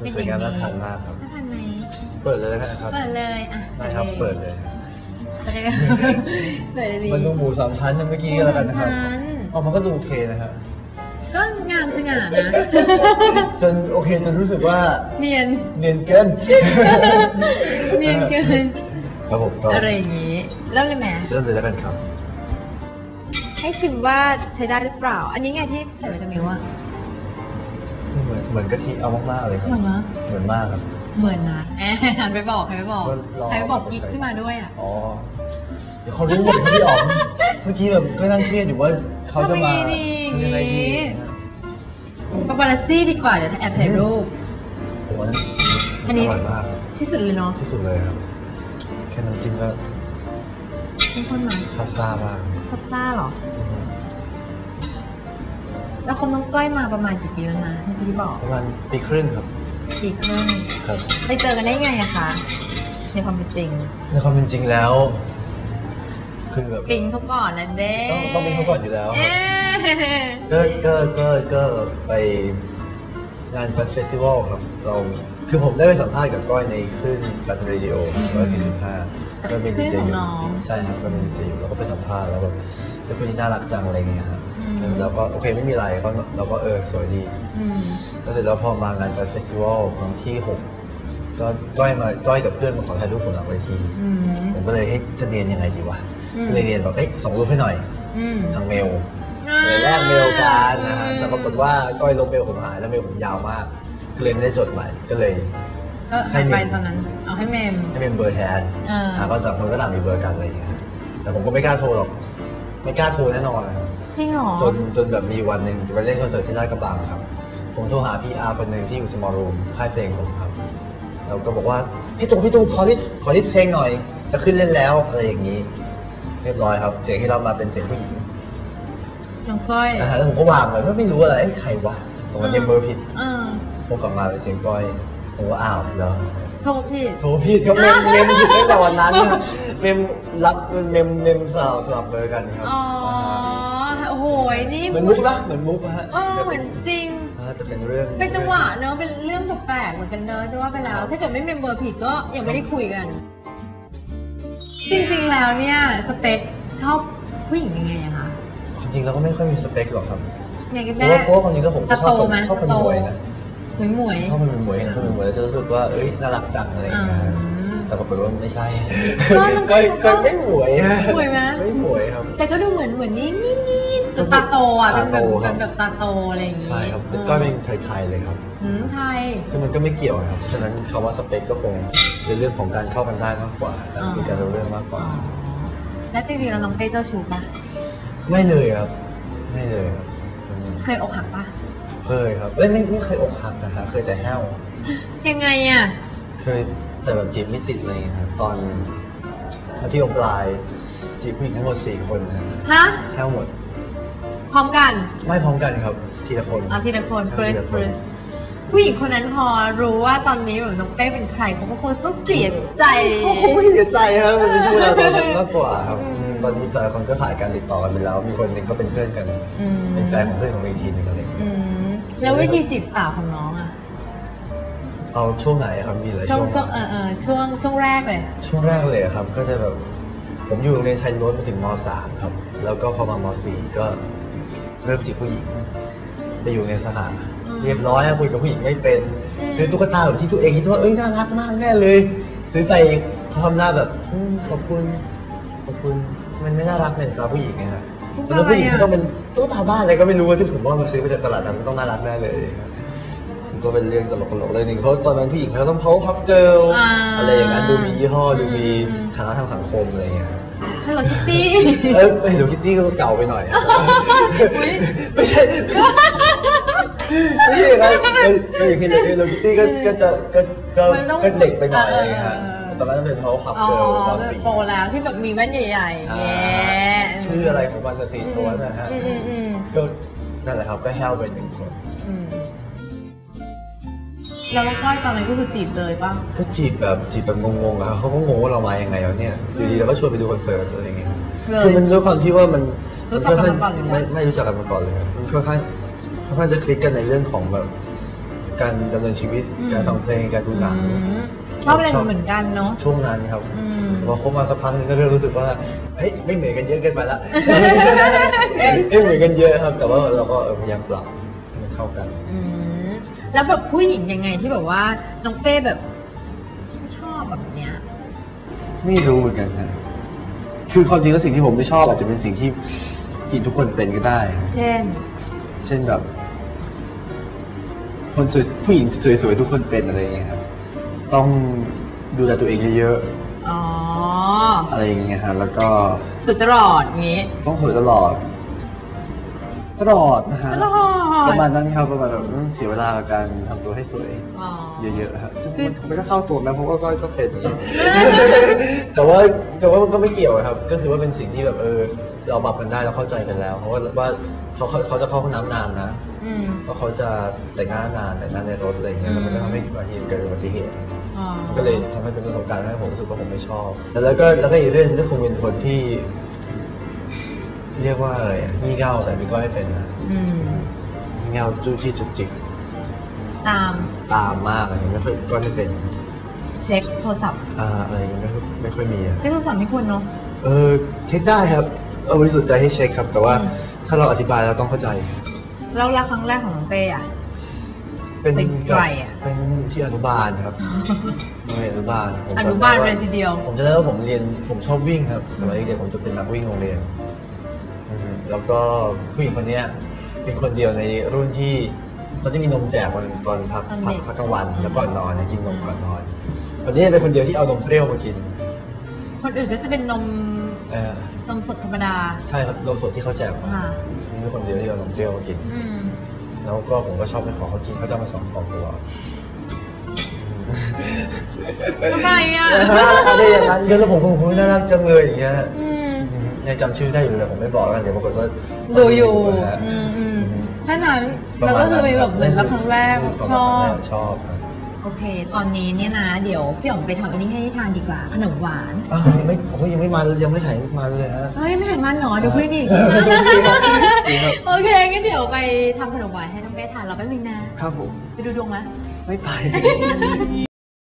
มันสวยงามน่าทานมากครับ น่าทานไหมเปิดเลยแล้วกันนะครับ เปิดเลยอะได้ครับ เปิดเลยเปิดเลยเปิดเลยดีมันดูหมูสามชั้นเมื่อกี้แล้วกันนะครับชั้นอ๋อมันก็ดูโอเคนะครับก็งามสง่านะ จนโอเคจนรู้สึกว่า เนียน เนียนเกิน เนียนเกินครับผมก็อะไรอย่างนี้ เริ่มเลยไหมเริ่มเลยแล้วกันครับ ให้ชิมว่าใช้ได้หรือเปล่า อันนี้ไงที่ใส่วิตามินว่า เหมือนเหมือนกะทิเอามากๆเลยครับ เหมือนมะเหมือนมากครับเหมือนนะแอบหันไปบอกใครไปบอกก็ลองใครไปบอกกิ๊กขึ้นมาด้วยอะอ๋อเดี๋ยวเขารู้หมดครับพี่อ๋อมเมื่อกี้แบบก็นั่งเครียดอยู่ว่าเขาจะมาทำยังไงดีทำยังไงดีปาปารัสซี่ดีกว่าเดี๋ยวแอบถ่ายรูปผมว่าอันนี้อร่อยมากครับที่สุดเลยเนาะที่สุดเลยครับแค่น้ำจิ้มก็เข้มข้นไหมซับซ่ามากซับซ่าเหรอ แล้วคนน้องก้อยมาประมาณกี่ปีแล้วนะเมื่อกี้ที่บอกประมาณปีครึ่งครับปีครึ่งครับ ไปเจอกันได้ไงอะคะในความเป็นจริง ในความเป็นจริงแล้ว คือแบบปิงเขาก่อนนะเด้ต้องต้องปิงเขาก่อนอยู่แล้วครับเอ๊ะก็ก็ก็ก็ไปงานฟันเฟสติวัลครับเราคือผมได้ไปสัมภาษณ์กับก้อยในคลื่นฟันเรดิโอร้อยสี่สิบห้า ก็เป็นดีเจอยู่ใช่ครับก็เป็นดีเจอยู่เราก็ไปสัมภาษณ์แล้วแบบเป็นคนที่น่ารักจังอะไรเงี้ยครับแล้วก็โอเคไม่มีอะไรก็เราก็เออสวยดีอืมแล้วเสร็จแล้วพอมางานฟันเฟสติวัลครั้งที่หกก็ก้อยมาก้อยกับเพื่อนมาขอถ่ายรูปผมหลังเวทีอืมผมก็เลยเฮ้ยจะเรียนยังไงดีวะอืมก็เลยเรียนแบบเอ้ยส่งรูปให้หน่อยอืมทางเมลเลยแลกเมลกันนะฮะแต่ปรากฏว่าก้อยลบเมลผมหายแล้วเมลผมยาวมากก็เลยไม่ได้จดใหม่ก็เลย ก็หายไปตอนนั้น เอาให้เมมให้เป็นเบอร์แทนอ่า อ่าก็จากมันก็ต่างมีเบอร์กันอะไรอย่างเงี้ยแต่ผมก็ไม่กล้าโทรหรอก ไม่กล้าโทรแน่นอนครับจริงเหรอ จนจนแบบมีวันหนึ่งจะไปเล่นคอนเสิร์ตที่ลาดกระบังครับ ผมโทรหาพี่อาร์คนหนึ่งที่อยู่ small room ค่ายเพลงผมครับ แล้วก็บอกว่า พี่ตูพี่ตูขอลิสขอลิสเพลงหน่อย จะขึ้นเล่นแล้วอะไรอย่างนี้ เรียบร้อยครับ เสียงที่เรามาเป็นเสียงผู้หญิงน้องก้อยนะฮะแล้วผมก็วางเลยไม่รู้อะไรเอ้ยใครวะตรงนั้นเนี่ยเบอร์ผิด อ่าผมกลับมาเป็นเสียงก้อย ผมว่าอ้าวเหรอโทรผิดโทรผิดครับเมมเมมผิดตั้งแต่วันนั้นครับเมมรับเมมเมมสลับสลับเบอร์กันครับอ๋อ โอ้โหนี่เหมือนมุกนะเหมือนมุกนะฮะเออเหมือนจริง อ่าจะเป็นเรื่อง เป็นจังหวะเนอะเป็นเรื่องแปลกๆเหมือนกันเนอะจะว่าไปแล้ว ถ้าเกิดไม่เมมเบอร์ผิดก็ยังไม่ได้คุยกัน จริงๆแล้วเนี่ยสเต็กชอบผู้หญิงยังไงอะคะ ความจริงเราก็ไม่ค่อยมีสเปคหรอกครับ ยังไงกันเพแน่ ราะว่าเพราะว่าความจริงก็ผมก็ชอบตาโตไหมชอบคนตาโตมวยนะ หมวยหมวยชอบคนมวยนะคนมวยแล้วจะรู้สึกว่าเอ้ยน่ารักจังอะไรอย่างเงี้ยอืมแต่ปรากฏว่าไม่ใช่ก็มันก็ก็ก็ไม่หมวยนะหมวยไหมไม่หมวยครับ แต่ก็ดูเหมือนเหมือนนี่นี่นี่แต่ตาโตอะเป็นแบบตาโตครัเป็บนแบบตาโตอะไรอย่างงี้ใช่ครับออก็เป็นไทยๆเลยครับอืมไทยซึ่งมันก็ไม่เกี่ยวนะครับฉะนั้นคำว่าสเปคก็คงเป็นเรื่องของการเข้ากันได้มากกว่าการอ๋อคุยกันรู้เรื่องมากกว่า แล้วจริงๆแล้วน้องเต้เจ้าชู้ปะไม่เลยครับ ไม่เลยครับอืมเคยอกหักปะ เคยครับเอ้ยไม่ไม่เคยอกหักนะครับเคยแต่แห้วยังไงอะ เคยแต่แบบจีบไม่ติดอะไรอย่างเลยครับตอนมัธยมปลายจีบผู้หญิงทั้งหมดสี่คนนะครับฮะ แห้วหมด พร้อมกัน ไม่พร้อมกันครับทีละคนเอาทีละคนเอาเฟิร์ทีสละคนเฟิร์สผู้หญิงคนนั้นพอรู้ว่าตอนนี้แบบน้องเป้เป็นใครเขาก็คงต้องเสียใจ เขาคงไม่เสียใจครับมันเป็นช่วงเวลาตอนนั้นมากกว่าครับอืม อืมตอนนี้แต่ละคนก็ถ่ายการติดต่อกันไปแล้ว มีคนหนึ่งก็เป็นเพื่อนกัน อืมเป็นแฟนของเพื่อนของอีกทีหนึงอะไรอย่างเงี้ยอืม แล้ววิธีจีบสาวของน้องอะเอาช่วงไหนครับมีหลายช่วช่งวงช่วงเออเออช่วงช่วงแรกเลยช่วงแรกเลยครับ ก็จะแบบผมอยู่โรงเรียนชายล้วนมาถึงม .3 ครับ แล้วก็พอมาม .4 ก็เริ่มจีบผู้หญิงไปอยู่ในสหะเรียบร้อยอะคุยกับผู้หญิงไม่เป็น ซื้อตุ๊กตาแบบที่ตัวเองคิดว่าเอ้ยน่ารักมากแน่เลย ซื้อไปเขาทำหน้าแบบอืมขอบคุณขอบคุณมันไม่น่ารักเลยตาผู้หญิงไงฮะตุ๊กแล้วตาอะไรผู้หญิงอะก็ต้องเป็น ตุ๊กตาบ้านอะไรก็ไม่รู้ว่าที่ผมว่ามันซื้อมาจากตลาดนั้นมันต้องน่ารักแน่เลยครับมันก็เป็นเรื่องตลกๆเลยหนึ่งเพราะตอนนั้นผู้หญิงเขาต้อง power puff girl อ่าอะไรอย่างนั้นดูมียี่ห้อดูมีอืมฐานะทางสังคมอะไรอย่างเงี้ยครับฮัลโหลคิตตี้เออเดี๋ยวคิตตี้ก็เก่าไปหน่อยอะไม่ใช่ไม่ใช่ครับเออเออคือเดี๋ยวคิตตี้ก็ก็จะก็ก็มันต้องก็เด็กไปหน่อยอะไรอย่างเงี้ยเอฮะอ ตอนนั้นเป็น power puff อ๋อ girl ปเป็นสี่โตแล้วที่แบบมีแว่นใหญ่ๆอ่าแย่ชื่ออะไรของมันละสี่ตัวนะฮะอืมอืมอืมก็นั่นแหละครับก็แห้วไปหนึ่งคนอืมแล้วน้องก้อยตอนนั้นก็คือจีบเลยป่ะก็จีบแบบจีบแบบงงๆอะครับเขาก็งงว่าเรามายังไงวะเนี่ยอยู่ดีเราก็ชวนไปดูคอนเสิร์ตอะไรอย่างเงี้ย เลย คือมันด้วยความที่ว่ามันรู้จักกันมาก่อนหรือเปล่าไม่ไม่รู้จักกันมาก่อนเลยครับมันค่อนข้างค่อนข้างจะคลิกกันในเรื่องของแบบการดำเนินชีวิตอืมการฟังเพลงการดูหนัง อืม ชอบอะไรเหมือนกันเนาะช่วงนั้นครับพอคบมาสักพักหนึงก็เริ่มรู้สึกว่าเฮ้ยไม่เหมือนกันเยอะเกินไปละไม่เหมือนกันเยอะครับ แต่ว่าเราก็พยายามปรับให้มันเข้ากันแล้วแบบผู้หญิงยังไงที่แบบว่าน้องเป้แบบไม่ชอบแบบเนี้ยไม่รู้เหมือนกันครับคือความจริงแล้วสิ่งที่ผมไม่ชอบอาจจะเป็นสิ่งที่ที่ทุกคนเป็นก็ได้ เช่น เช่นแบบ คนสวยผู้หญิงสวยๆทุกคนเป็นอะไรอย่างเงี้ยครับ ต้องดูแลตัวเองเยอะอ๋อ ๆอะไรอย่างเงี้ยครับแล้วก็สุดตลอดอย่างงี้ต้องสวยตลอด ตลอดนะฮะตลอดประมาณนั้นครับประมาณแบบอืมเสียเวลากับการทำตัวให้สวย อ๋อ เยอะๆครับซึ่งคือ มันก็เข้าตัวนะเพราะว่าก็ก็เป็นแต่ว่าแต่ว่ามันก็ไม่เกี่ยวครับ ก็คือว่าเป็นสิ่งที่แบบเออเราปรับกันได้เราเข้าใจกันแล้ว เพราะว่าว่าเขาเขาเขาจะเข้าห้องน้ำนานนะอืม เพราะเขาจะแต่งหน้านานแต่งหน้าในรถอะไรอย่างเงี้ยแล้วมันก็ทำให้บางทีเกิดอุบัติเหตุอ๋อก็เลยทำให้เป็นประสบการณ์ให้ผมรู้สึกว่าผมไม่ชอบ แล้วก็แล้วก็อีกเรื่องหนึงก็คงเป็นคนที่ เรียกว่าอะไรอะงี่เง่าแต่นี่ก็ไม่เป็นนะอืมงี่เง่าจู้จี้จุกจิกตามตามมากอะไรอย่างเงี้ยไม่ค่อยก็ไม่เป็น เช็คโทรศัพท์อ่าอะไรอย่างเงี้ยไม่ค่อยไม่ค่อยมีอะเช็คโทรศัพท์ไม่ควรเนาะเออเช็คได้ครับเออบริสุทธิ์ใจให้เช็คครับ แต่ว่าอืมถ้าเราอธิบายเราต้องเข้าใจ แล้วรักครั้งแรกของน้องเป้อะ เป็นเป็นใครอะ เป็นที่อนุบาลครับโรงเรียนอนุบาลผมอจำได้นุบาลว่เลยทีเดียว ผมจะได้ว่าผมเรียนผมชอบวิ่งครับสมัยเด็กๆผมจะเป็นนักวิ่งโรงเรียนอืมแล้วก็ผู้หญิงคนเนี้ยเป็นคนเดียวในรุ่นที่เขาจะมีนมแจกวันตอนพักตอนพัเด็กกพักกลางวันแล้วก่อนนอนเนี่ยกินนมก่อนนอนวันนี้เป็นคนเดียวที่เอานมเปรี้ยวมากิน คนอื่นก็จะเป็นนม เออนมสดธรรมดา ใช่ครับนมสดที่เขาแจกมาค่ะ มีคนเดียวที่เอานมเปรี้ยวมากิน อืมแล้วก็ผมก็ชอบไปขอเขากินเขาจะเอามาสองกล่องตัวทำไมอะอะไรอย่างนั้นแล้วผมผมน่ารักจังเลยอย่างเงี้ยอืมยังจำชื่อได้อยู่เลยผมไม่บอกแล้วกันเดี๋ยวปรากฏว่าดูอยู่นะฮะ อืมอืมแค่นั้นแล้วก็คือไปแบบเหมือนรักครั้งแรกความชรักอครั้งแรบกชอบครับ โอเค ตอนนี้เนี่ยนะ เดี๋ยวพี่อ๋องไปทำอันนี้ให้ทานดีกว่าขนมหวาน อ้าวยังไม่ผมก็ยังไม่มายังไม่ถ่ายมาเลยฮะ เฮ้ยไม่เห็นมันหนอเดี๋ยวคุยอีกดีครับดีครับโอเคงั้นเดี๋ยวไปทำขนมหวานให้น้องเป้ทานเราแป๊บนึงนะ ครับผม ไปดูดวงไหมไม่ไป